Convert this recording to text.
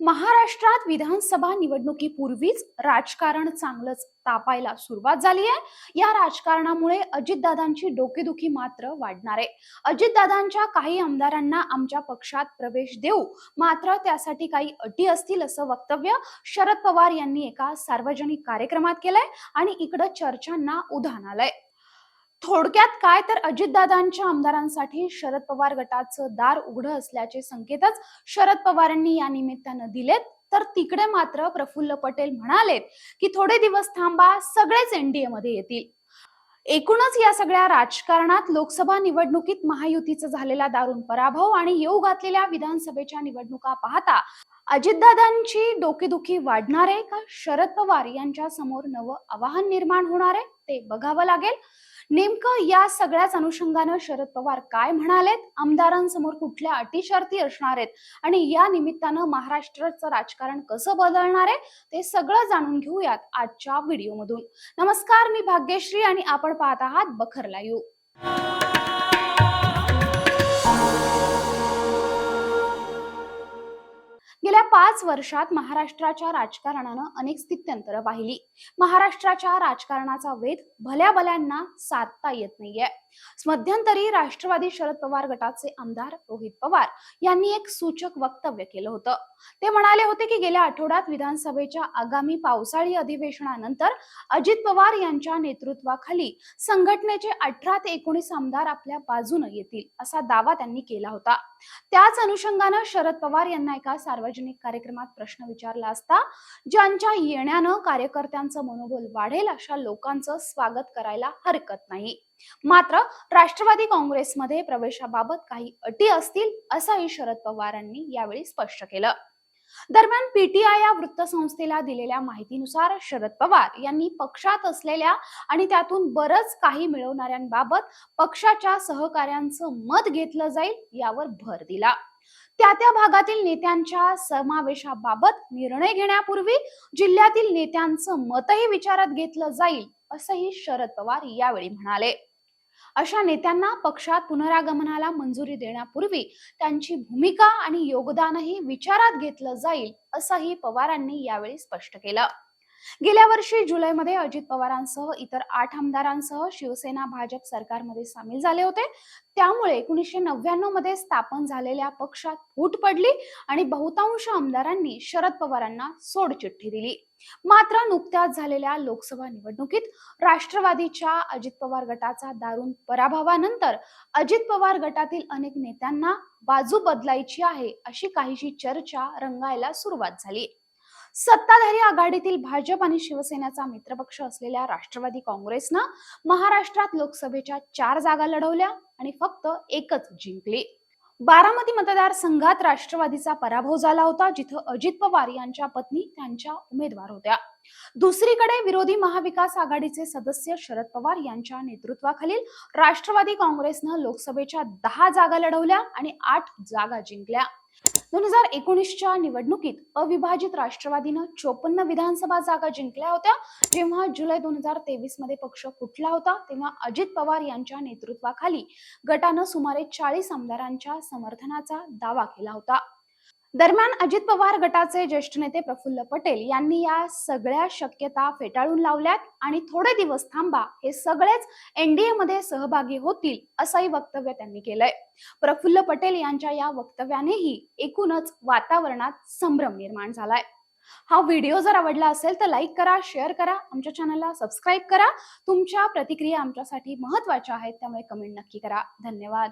महाराष्ट्रात विधानसभा निवडणुकीपूर्वीच राजकारण चांगलंच तापायला सुरुवात झाली आहे या राजकारणामुळे अजितदादांची डोकेदुखी मात्र वाढणार आहे. अजितदादांच्या काही आमदारांना आमच्या पक्षात प्रवेश देऊ मात्र त्यासाठी काही अटी असतील असं वक्तव्य शरद पवार यांनी एका सार्वजनिक कार्यक्रमात केलंय आणि इकडं चर्चांना उधाण आलंय. थोडक्यात काय तर अजितदादांच्या आमदारांसाठी शरद पवार गटाचं दार उघडं असल्याचे संकेतच शरद पवारांनी या निमित्तानं दिलेत. तर तिकडे मात्र प्रफुल्ल पटेल म्हणालेत की थोडे दिवस थांबा सगळेच एनडीए मध्ये येतील. एकूणच या सगळ्या राजकारणात लोकसभा निवडणुकीत महायुतीचा झालेला दारुण पराभव आणि येऊ घातलेल्या विधानसभेच्या निवडणुका पाहता अजितदादांची डोकेदुखी वाढणार आहे का शरद पवार यांच्या समोर नवं आव्हान निर्माण होणार आहे ते बघावं लागेल. नेमकं या सगळ्याच अनुषंगानं शरद पवार काय म्हणालेत? आमदारांसमोर कुठल्या अटी शर्ती असणार आहेत? आणि या निमित्तानं महाराष्ट्राचं राजकारण कसं बदलणार आहे? ते सगळं जाणून घेऊयात आजच्या व्हिडिओमधून. नमस्कार मी भाग्यश्री आणि आपण पाहत आहात बखर लाईव्ह पाच वर्षात महाराष्ट्राच्या राजकारणानं अनेक स्थित्यंतरं पाहिली महाराष्ट्राच्या राजकारणाचा वेध भल्या भल्यांना साधता येत नाहीये. मध्यंतरी राष्ट्रवादी शरद पवार गटाचे आमदार रोहित पवार यांनी एक सूचक वक्तव्य केलं होतं. ते म्हणाले होते की गेल्या आठवड्यात विधानसभेच्या आगामी पावसाळी अधिवेशनानंतर अजित पवार यांच्या नेतृत्वाखाली संघटनेचे अठरा ते एकोणीस आमदार आपल्या बाजूने येतील असा दावा त्यांनी केला होता. त्याच अनुषंगानं शरद पवार यांना एका सार्वजनिक कार्यक्रमात प्रश्न विचारला असता ज्यांच्या येण्यानं कार्यकर्त्यांचं मनोबल वाढेल अशा लोकांचं स्वागत करायला हरकत नाही. मात्र राष्ट्रवादी काँग्रेसमध्ये प्रवेशाबाबत काही अटी असतील असंही शरद पवारांनी यावेळी स्पष्ट केलं. दरम्यान पीटीआय या वृत्तसंस्थेला दिलेल्या माहितीनुसार शरद पवार यांनी पक्षात असलेल्या आणि त्यातून बरंच काही मिळवणाऱ्यांबाबत पक्षाच्या सहकाऱ्यांचं मत घेतलं जाईल यावर भर दिला. त्या त्या भागातील नेत्यांच्या समावेशाबाबत निर्णय घेण्यापूर्वी जिल्ह्यातील नेत्यांचं मतही विचारात घेतलं जाईल असंही शरद पवार यावेळी म्हणाले. अशा नेत्यांना पक्षात पुनरागमनाला मंजुरी देण्यापूर्वी त्यांची भूमिका आणि योगदानही विचारात घेतलं जाईल असंही पवारांनी यावेळी स्पष्ट केलं. गेल्या वर्षी जुलैमध्ये अजित पवारांसह इतर आठ आमदारांसह शिवसेना भाजप सरकारमध्ये सामील झाले होते. त्यामुळे एकोणीसशे नव्याण्णवमध्ये स्थापन झालेल्या पक्षात फूट पडली आणि बहुतांश आमदारांनी शरद पवारांना सोडचिठ्ठी दिली. मात्र नुकत्याच झालेल्या लोकसभा निवडणुकीत राष्ट्रवादीच्या अजित पवार गटाचा दारुण पराभवानंतर अजित पवार गटातील अनेक नेत्यांना बाजू बदलायची आहे अशी काहीशी चर्चा रंगायला सुरुवात झाली. सत्ताधारी आघाडीतील भाजप आणि शिवसेनेचा मित्रपक्ष असलेल्या राष्ट्रवादी काँग्रेसनं महाराष्ट्रात लोकसभेच्या चार जागा लढवल्या आणि फक्त एकच जिंकली. बारामती मतदारसंघात राष्ट्रवादीचा पराभव झाला होता जिथं अजित पवार यांच्या पत्नी त्यांच्या उमेदवार होत्या. दुसरीकडे विरोधी महाविकास आघाडीचे सदस्य शरद पवार यांच्या नेतृत्वाखालील राष्ट्रवादी काँग्रेसनं लोकसभेच्या दहा जागा लढवल्या आणि आठ जागा जिंकल्या. दोन हजार एकोणीसच्या निवडणुकीत अविभाजित राष्ट्रवादीनं चोपन्न विधानसभा जागा जिंकल्या होत्या. जेव्हा जुलै दोन हजार तेवीसमध्ये पक्ष फुटला होता तेव्हा अजित पवार यांच्या नेतृत्वाखाली गटानं सुमारे चाळीस आमदारांच्या समर्थनाचा दावा केला होता. दरम्यान अजित पवार गटाचे ज्येष्ठ नेते प्रफुल्ल पटेल यांनी या सगळ्या शक्यता फेटाळून लावल्यात आणि थोडे दिवस थांबा हे सगळेच एनडीए मध्ये सहभागी होतील असंही वक्तव्य त्यांनी केलंय. प्रफुल्ल पटेल यांच्या या वक्तव्यानेही एकूणच वातावरणात संभ्रम निर्माण झालाय. हा व्हिडिओ जर आवडला असेल तर लाईक करा शेअर करा आमच्या चॅनलला सबस्क्राईब करा. तुमच्या प्रतिक्रिया आमच्यासाठी महत्त्वाच्या आहेत त्यामुळे कमेंट नक्की करा. धन्यवाद.